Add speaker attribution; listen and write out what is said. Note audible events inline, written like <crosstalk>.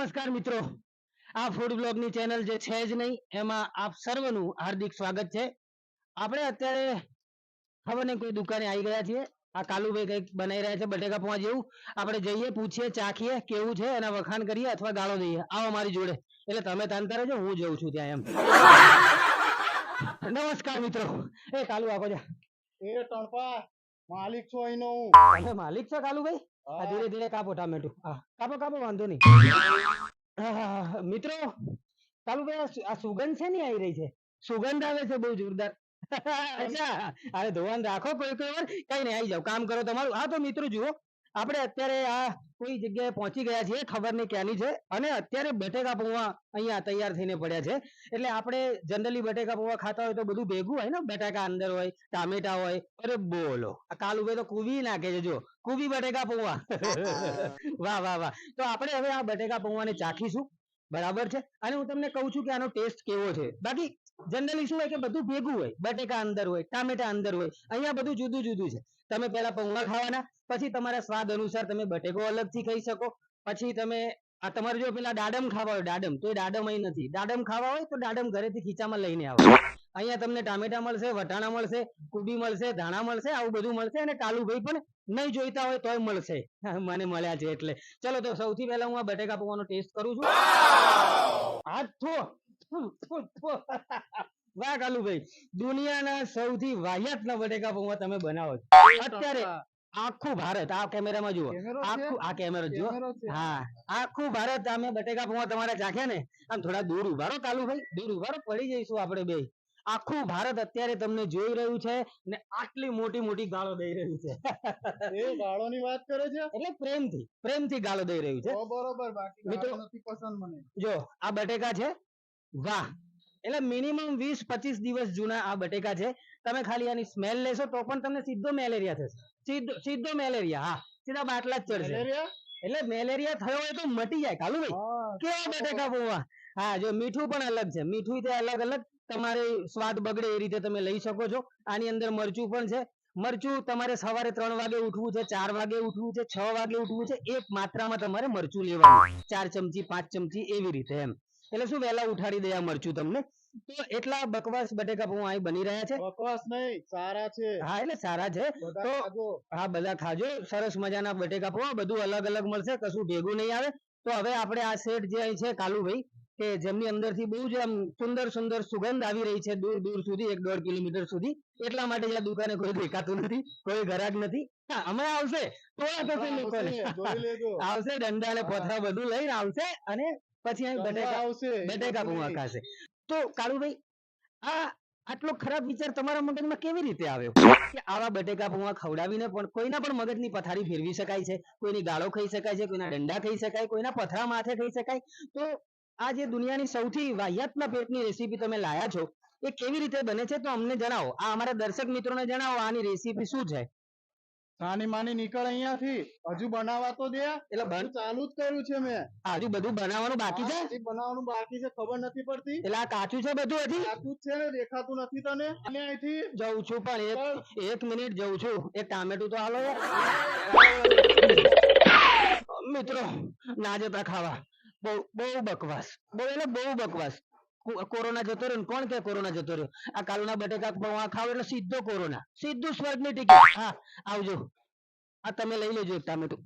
Speaker 1: નમસ્કાર મિત્રો. આ ફૂડ બ્લોગની ચેનલ જે છે જ નહીં એમાં આપ સર્વનું હાર્દિક સ્વાગત છે. આપણે અત્યારે ખબર નહીં કોઈ દુકાને આવી ગયા છીએ. આ કાલુભાઈ કંઈક બનાવી રહ્યા છે બટેકા પોવા જેવું. આપણે જઈએ પૂછીએ ચાખીએ કેવું છે એના વખાણ કરીએ અથવા ગાળો દઈએ. આવો મારી જોડે. એટલે તમે તાનતા રહેજો હું જઉં છું ત્યાં એમ. નમસ્કાર મિત્રો. એ કાલુ આપો જા.
Speaker 2: એ ટણપા માલિક છો અહીંનો હું.
Speaker 1: તમે માલિક છો કાલુભાઈ? ધીરે ધીરે કાપો ટામેટું. હા. કાપો કાપો, વાંધો નહીં. મિત્રો કાલુભાઈ આ આ સુગંધ છે ને આવી રહી છે? સુગંધ આવે છે, બહુ જોરદાર. <laughs> અચ્છા, અરે ધોવાન રાખો, કોઈ કોઈ વાર. કઈ નહીં આવી જાવ કામ કરો તમારું. હા, તો મિત્રો, જુઓ. આપણે અત્યારે આ કોઈ જગ્યાએ પહોંચી ગયા છીએ ખબર નહીં ક્યાંની છે અને અત્યારે બટેકા પૌવા અહીંયા તૈયાર થઈને પડ્યા છે. એટલે આપણે જનરલી બટેકા પૌવા ખાતા હોય તો બધું ભેગું હોય ને બટાકા અંદર હોય ટામેટા હોય અરે બોલો. આ ઉભે તો કુવી નાખે છે જો કુવી બટેકા પૌવા. <laughs> વાહ વાહ વાહ. તો આપણે હવે આ બટેકા પૌવાને ચાખીશું. બરાબર છે? અને હું તમને કહું છું કે આનો ટેસ્ટ કેવો છે? બાકી જનરલી શું હોય કે બધું ભેગું હોય. બટેકા અંદર હોય, ટામેટા અંદર હોય. અહીંયા બધું જુદું જુદું છે. તમે પહેલા પૌવા ખાવાના, પછી તમારા સ્વાદ અનુસાર તમે બટેકો અલગથી ખાઈ શકો. પછી તમે આ તમારે જો પેલા દાડમ ખાવા હોય, દાડમ, તો એ દાડમ અહીં નથી. દાડમ ખાવા હોય તો દાડમ ઘરેથી ખીચામાં લઈને આવો. અહીંયા તમને ટામેટા મળશે, વટાણા મળશે, કુબી મળશે, ધાણા મળશે, આવું બધું મળશે અને કાલુભાઈ પણ નહીં જોઈતા હોય તોય મળશે. <laughs> મને મળ્યા છે એટલે. ચલો, તો સૌથી પહેલા હું આ બટેકા પકવાનો ટેસ્ટ કરું છું. હાથ થો. વાહ, કાલુભાઈ. દુનિયાના સૌથી વાહિયાતના બટેકા પૌવા તમે બનાવો અત્યારે આખું ભારત આ કેમેરામાં જુઓ. આખું આ કેમેરો જુઓ. હા આખું ભારત અમે બટેકા પૌવા તમારા ચાખ્યા ને આમ થોડા દૂર ઊભા રહો કાલુભાઈ દૂર ઊભા રહો પડી જઈશું આપણે બે. આખું ભારત અત્યારે તમને જોઈ રહ્યું છે ને આટલી મોટી મોટી ગાળો દઈ રહ્યું છે.
Speaker 2: એ ગાળોની વાત કરે છે?
Speaker 1: એટલે પ્રેમથી પ્રેમથી ગાળો દઈ રહ્યું છે.
Speaker 2: બરોબર બાકી
Speaker 1: મિત્રો-
Speaker 2: નથી પસંદ મને.
Speaker 1: જો આ બટેકા છે. વાહ એટલે મિનિમમ વીસ પચીસ દિવસ જૂના આ બટેકા છે. તમે ખાલી આની સ્મેલ લેશો તો પણ તમને સીધો મેલેરિયા થશે. સીધો સીધો મેલેરિયા હા. સીધા બાટલા જ ચડશે. એટલે મેલેરિયા થયો હોય તો મટી જાય કાલુભાઈ કેવા બટેકા પૌવા હા જો મીઠું પણ અલગ છે. મીઠું તે અલગ અલગ. તમારે સ્વાદ બગડે એ રીતે તમે લઈ શકો છો. આની અંદર મરચું પણ છે. મરચું તમારે સવારે ત્રણ વાગે ઉઠવું છે ચાર વાગે ઉઠવું છે છ વાગે ઉઠવું છે. એક માત્રામાં તમારે મરચું લેવાનું. ચાર ચમચી પાંચ ચમચી એવી રીતે એમ. એટલે શું વહેલા ઉઠાડી દે આ મરચું તમને? તો એટલા બકવાસ બટેકા પૌ અહીં બની રહ્યા છે.
Speaker 2: બકવાસ નહીં સારા છે.
Speaker 1: હા એટલે સારા છે. તો- હા બધા ખાજો. સરસ મજાના બટેકા પૌ બધું અલગ અલગ મળશે કશું ભેગું નહીં આવે. તો હવે આપણે આ સેટ જે અહીં છે કાલુભાઈ કે જેમની અંદરથી બહુ જ આમ સુંદર સુંદર સુગંધ આવી રહી છે દૂર દૂર સુધી એક દોઢ કિલોમીટર સુધી. એટલા માટે આ દુકાને કોઈ દેખાતું નથી કોઈ ઘરાક નથી. હમણાં આવશે. તો થશે
Speaker 2: આવશે,
Speaker 1: લોકોને
Speaker 2: જોઈ
Speaker 1: આવશે ડંડા ને પથરા બધું લઈને આવશે અને પછી અહીં બટેકા
Speaker 2: આવશે
Speaker 1: બટેકા પૌવા ખાશે તો કાળુભાઈ આ આટલો ખરાબ વિચાર તમારા મગજમાં કેવી રીતે આવ્યો? કે આવા બટેકા ભૂવા ખવડાવીને પણ કોઈના પણ મગજની પથારી ફેરવી શકાય છે કોઈની ગાળો ખાઈ શકાય છે કોઈના ડંડા ખાઈ શકાય કોઈના પથરા માથે ખાઈ શકાય. તો આ જે દુનિયાની સૌથી વાહિયાતના પેટની રેસીપી તમે લાયા છો એ કેવી રીતે બને છે તો અમને જણાવો. આ અમારા દર્શક મિત્રોને જણાવો આની રેસીપી શું છે?
Speaker 2: સાની માની નીકળ અહીંયાથી. હજુ બનાવવા તો દે
Speaker 1: એટલે બન
Speaker 2: ચાલુ જ કર્યું છે મેં.
Speaker 1: હજુ બધું બનાવવાનું બાકી છે?
Speaker 2: હજી બનાવવાનું બાકી છે ખબર નથી પડતી.
Speaker 1: એટલે આ કાચું છે બધું હજી?
Speaker 2: કાચું છે ને દેખાતું નથી તને? અને અહીંથી
Speaker 1: જઉં છું પણ એક એક મિનિટ જઉં છું. એક ટામેટું તો હાલો. મિત્રો ના જતા ખાવા. બહુ બહુ બકવાસ. બહુ એટલે બહુ બકવાસ. કોરોના જતો રહ્યો કોણ કે કોરોના જતો રહ્યો? આ કાલુના બટેકા પૌવા ખાવ એટલે સીધો કોરોના. સીધું સ્વર્ગની ટિકિટ હા, આવજો. આ તમે લઈ લેજો ટામેટું.